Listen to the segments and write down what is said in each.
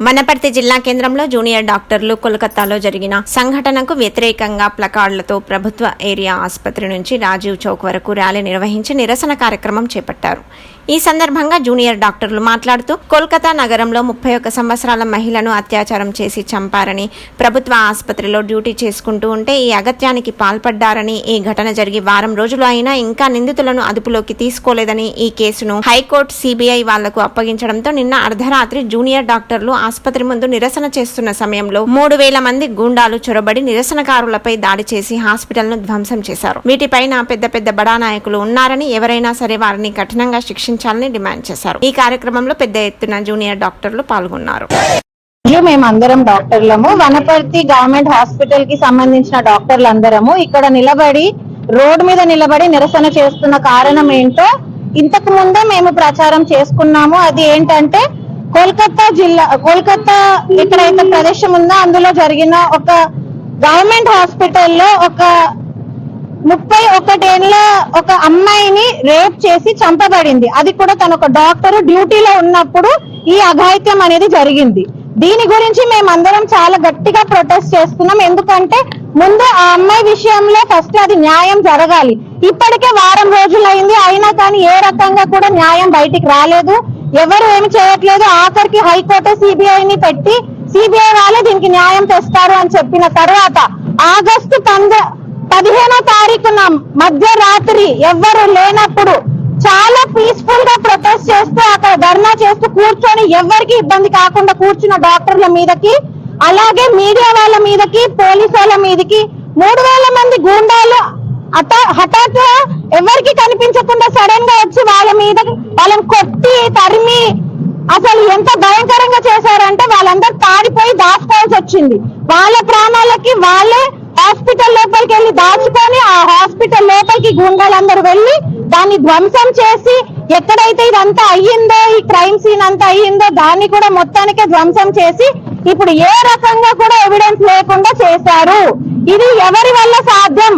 వనపర్తి జిల్లా కేంద్రంలో జూనియర్ డాక్టర్లు కోల్కతాలో జరిగిన సంఘటనకు వ్యతిరేకంగా ప్లకార్డులతో ప్రభుత్వ ఏరియా ఆసుపత్రి నుంచి రాజీవ్ చౌక్ వరకు ర్యాలీ నిర్వహించి నిరసన కార్యక్రమం చేపట్టారు. ఈ సందర్భంగా జూనియర్ డాక్టర్లు మాట్లాడుతూ కోల్కతా నగరంలో ముప్పై ఒక్క సంవత్సరాల మహిళను అత్యాచారం చేసి చంపారని ప్రభుత్వ ఆసుపత్రిలో డ్యూటీ చేసుకుంటూ ఉంటే ఈ అగత్యానికి పాల్పడ్డారని ఈ ఘటన జరిగి వారం రోజులు అయినా ఇంకా నిందితులను అదుపులోకి తీసుకోలేదని ఈ కేసును హైకోర్టు సిబిఐ వాళ్ళకు అప్పగించడంతో నిన్న అర్ధరాత్రి జూనియర్ డాక్టర్లు ఆసుపత్రి ముందు నిరసన చేస్తున్న సమయంలో మూడు వేల మంది గూండాలు చొరబడి నిరసనకారులపై దాడి చేసి హాస్పిటల్ను ధ్వంసం చేశారు. వీటిపైన పెద్ద పెద్ద బడా నాయకులు ఉన్నారని ఎవరైనా సరే వారిని కఠినంగా శిక్షించాలని డిమాండ్ చేశారు. ఈ కార్యక్రమంలో పెద్ద ఎత్తున జూనియర్ డాక్టర్లు పాల్గొన్నారు. మేము మేమందరం డాక్టర్లము. వనపర్తి గవర్నమెంట్ హాస్పిటల్కి సంబంధించిన డాక్టర్లు అందరము ఇక్కడ నిలబడి రోడ్ మీద నిలబడి నిరసన చేస్తున్న కారణం ఏంటో ఇంతకు ముందే మేము ప్రచారం చేసుకున్నాము. అది ఏంటంటే కోల్కతా జిల్లా కోల్కతా ఎక్కడైతే ప్రదేశం ఉందో అందులో జరిగిన ఒక గవర్నమెంట్ హాస్పిటల్లో ఒక ముప్పై ఒక అమ్మాయిని రేప్ చేసి చంపబడింది. అది కూడా తన ఒక డాక్టర్ డ్యూటీలో ఉన్నప్పుడు ఈ అఘాయిత్యం అనేది జరిగింది. దీని గురించి మేమందరం చాలా గట్టిగా ప్రొటెస్ట్ చేస్తున్నాం. ఎందుకంటే ముందు ఆ అమ్మాయి విషయంలో ఫస్ట్ అది న్యాయం జరగాలి. ఇప్పటికే వారం రోజులైంది. అయినా కానీ ఏ రకంగా కూడా న్యాయం బయటికి రాలేదు. ఎవరు ఏమి చేయట్లేదు. ఆఖరికి హైకోర్టు సిబిఐని పెట్టి సిబిఐ వాళ్ళే దీనికి న్యాయం తెస్తారు అని చెప్పిన తర్వాత ఆగస్టు పంద పదిహేనో తారీఖున మధ్యరాత్రి ఎవ్వరు లేనప్పుడు చాలా పీస్ఫుల్గా ప్రొటెస్ట్ చేస్తూ అక్కడ ధర్నా చేస్తూ కూర్చొని ఎవరికి ఇబ్బంది కాకుండా కూర్చున్న డాక్టర్ల మీదకి అలాగే మీడియా వాళ్ళ మీదకి పోలీసు వాళ్ళ మీదకి మూడు వేల మంది గూండాలు అట హఠాత్తుగా ఎవరికి కనిపించకుండా సడన్గా వచ్చి వాళ్ళ మీద వాళ్ళని కొట్టి తరిమి అసలు ఎంత భయంకరంగా చేశారంటే వాళ్ళందరూ పారిపోయి దాచుకోవాల్సి వచ్చింది. వాళ్ళ ప్రాణాలకి వాళ్ళే హాస్పిటల్ లోపలికి వెళ్ళి దాచుకొని ఆ హాస్పిటల్ లోపలికి గుండాలందరూ వెళ్ళి దాన్ని ధ్వంసం చేసి ఎక్కడైతే ఇదంతా అయ్యిందో ఈ క్రైమ్ సీన్ అంతా అయ్యిందో దాన్ని కూడా మొత్తానికే ధ్వంసం చేసి ఇప్పుడు ఏ రకంగా కూడా ఎవిడెన్స్ లేకుండా చేశారు? ఇది ఎవరి వల్ల సాధ్యం?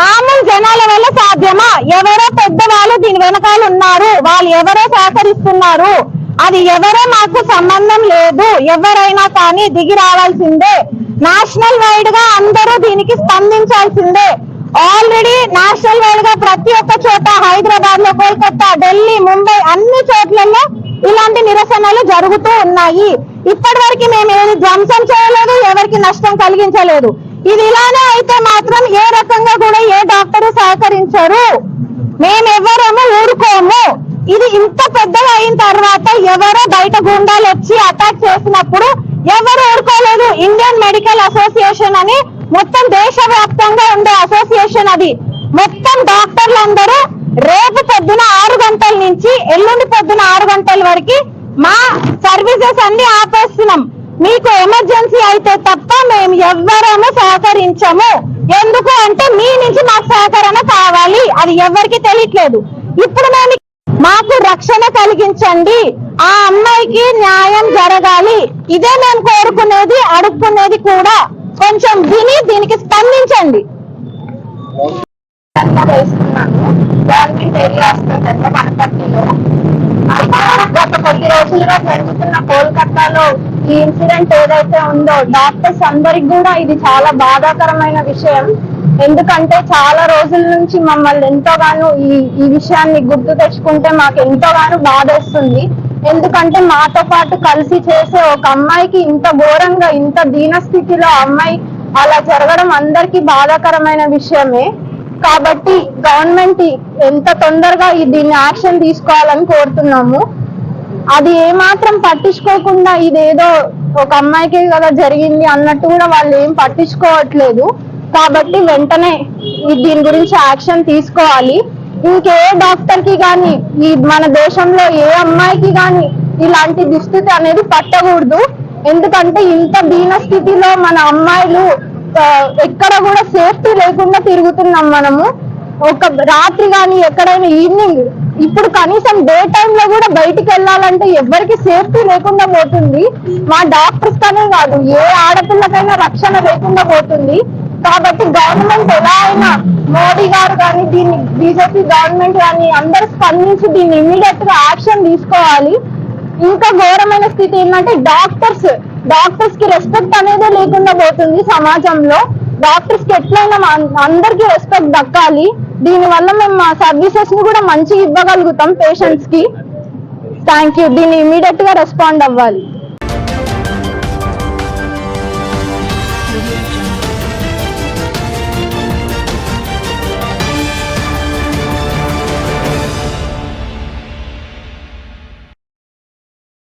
మామూలు జనాల వల్ల సాధ్యమా? ఎవరో పెద్దవాళ్ళు దీని వెనకాల ఉన్నారు. వాళ్ళు ఎవరో సహకరిస్తున్నారు? అది ఎవరో మాకు సంబంధం లేదు. ఎవరైనా కానీ దిగి రావాల్సిందే. నేషనల్ వైడ్గా అందరూ దీనికి స్పందించాల్సిందే. ఆల్రెడీ నేషనల్ వైడ్గా ప్రతి ఒక్క చోట హైదరాబాద్లో కోల్కతా ఢిల్లీ ముంబై అన్ని చోట్లలో ఇలాంటి నిరసనలు జరుగుతూ ఉన్నాయి. ఇప్పటి వరకు మేము ఏది ధ్వంసం చేయలేదు ఎవరికి నష్టం కలిగించలేదు. ఇది ఇలానే అయితే మాత్రం ఏ రకంగా కూడా ఏ డాక్టర్ సహకరించరు. మేమే ఊరుకోము ఇది ఇంత పెద్దగా అయిన తర్వాత ఎవరో బయట గుండాలు వచ్చి అటాక్ చేసినప్పుడు ఎవరు ఊరుకోలేదు. ఇండియన్ మెడికల్ అసోసియేషన్ అని మొత్తం దేశవ్యాప్తంగా ఉండే అసోసియేషన్ అది. మొత్తం డాక్టర్లు అందరూ రేపు పొద్దున ఆరు గంటల నుంచి ఎల్లుండి పొద్దున ఆరు గంటల వరకు మా సర్వీసెస్ అన్ని ఆపేస్తున్నాం. మీకు ఎమర్జెన్సీ అయితే తప్ప మేము ఎవ్వరము సహకరించము. ఎందుకు అంటే మీ నుంచి మాకు సహకరణ కావాలి. అది ఎవరికి తెలియట్లేదు. ఇప్పుడు మేము మాకు రక్షణ కలిగించండి. ఆ అమ్మాయికి న్యాయం జరగాలి. ఇదే మేము కోరుకునేది అడుక్కునేది కూడా కొంచెం విని దీనికి స్పందించండి. గవర్నమెంట్ ఏరియా వనపర్తిలో గత కొద్ది రోజులుగా జరుగుతున్న కోల్కతాలో ఈ ఇన్సిడెంట్ ఏదైతే ఉందో డాక్టర్స్ అందరికి కూడా ఇది చాలా బాధాకరమైన విషయం. ఎందుకంటే చాలా రోజుల నుంచి మమ్మల్ని ఎంతోగానో ఈ ఈ విషయాన్ని గుర్తు తెచ్చుకుంటే మాకు ఎంతోగానో బాధేస్తుంది. ఎందుకంటే మాతో పాటు కలిసి చేసే ఒక అమ్మాయికి ఇంత ఘోరంగా ఇంత దీనస్థితిలో అమ్మాయి అలా జరగడం అందరికీ బాధాకరమైన విషయమే. కాబట్టి గవర్నమెంట్ ఎంత తొందరగా దీన్ని యాక్షన్ తీసుకోవాలని కోరుతున్నాము. అది ఏమాత్రం పట్టించుకోకుండా ఇదేదో ఒక అమ్మాయికి కదా జరిగింది అన్నట్టు కూడా వాళ్ళు ఏం పట్టించుకోవట్లేదు. కాబట్టి వెంటనే దీని గురించి యాక్షన్ తీసుకోవాలి. ఇంకే డాక్టర్కి గాని ఈ మన దేశంలో ఏ అమ్మాయికి గాని ఇలాంటి దుస్థితి అనేది పట్టకూడదు. ఎందుకంటే ఇంత దీన స్థితిలో మన అమ్మాయిలు ఎక్కడ కూడా సేఫ్టీ లేకుండా తిరుగుతున్నాం మనము. ఒక రాత్రి కానీ ఎక్కడైనా ఈవినింగ్ ఇప్పుడు కనీసం డే లో కూడా బయటికి వెళ్ళాలంటే ఎవరికి సేఫ్టీ లేకుండా పోతుంది. మా డాక్టర్స్ కనే కాదు ఏ ఆడపిల్లకైనా రక్షణ లేకుండా పోతుంది. కాబట్టి గవర్నమెంట్ ఎలా అయినా మోడీ గారు కానీ దీన్ని బీజేపీ గవర్నమెంట్ కానీ అందరూ స్పందించి దీన్ని ఇమీడియట్గా యాక్షన్ తీసుకోవాలి. ఇంకా ఘోరమైన స్థితి ఏంటంటే డాక్టర్స్ డాక్టర్స్కి రెస్పెక్ట్ అనేది లేకుండా పోతుంది సమాజంలో. డాక్టర్స్కి ఎట్లయినా అందరికి రెస్పెక్ట్ దక్కాలి. దీని వల్ల మేము మా సర్వీసెస్ని కూడా మంచిగా ఇవ్వగలుగుతాం పేషెంట్స్కి. థ్యాంక్ యూ దీన్ని ఇమీడియట్గా రెస్పాండ్ అవ్వాలి.